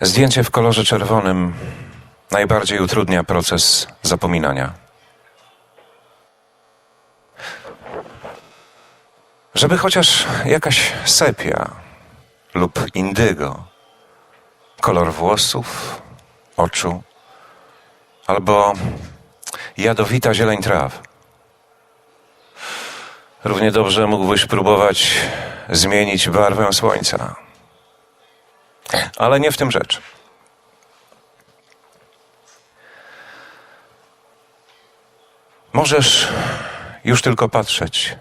Zdjęcie w kolorze czerwonym najbardziej utrudnia proces zapominania. Żeby chociaż jakaś sepia lub indygo, kolor włosów, oczu, albo jadowita zieleń traw. Równie dobrze mógłbyś próbować zmienić barwę słońca. Ale nie w tym rzecz. Możesz już tylko patrzeć,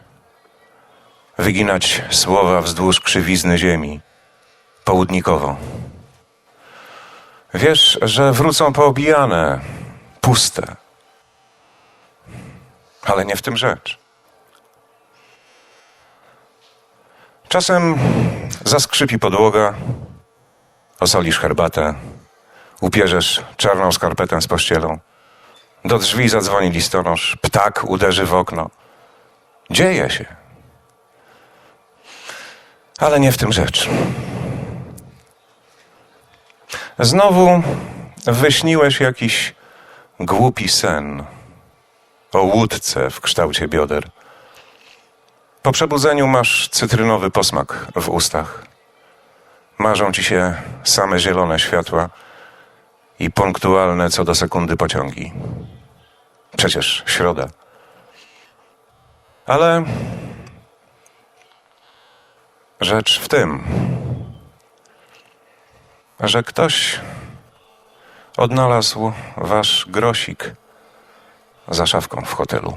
wyginać słowa wzdłuż krzywizny ziemi, południkowo. Wiesz, że wrócą poobijane, puste. Ale nie w tym rzecz. Czasem zaskrzypi podłoga, osolisz herbatę, upierzesz czarną skarpetę z pościelą. Do drzwi zadzwoni listonosz, ptak uderzy w okno. Dzieje się. Ale nie w tym rzecz. Znowu wyśniłeś jakiś głupi sen o łódce w kształcie bioder. Po przebudzeniu masz cytrynowy posmak w ustach. Marzą ci się same zielone światła i punktualne co do sekundy pociągi. Przecież środa. Ale rzecz w tym, że ktoś odnalazł wasz grosik za szafką w hotelu.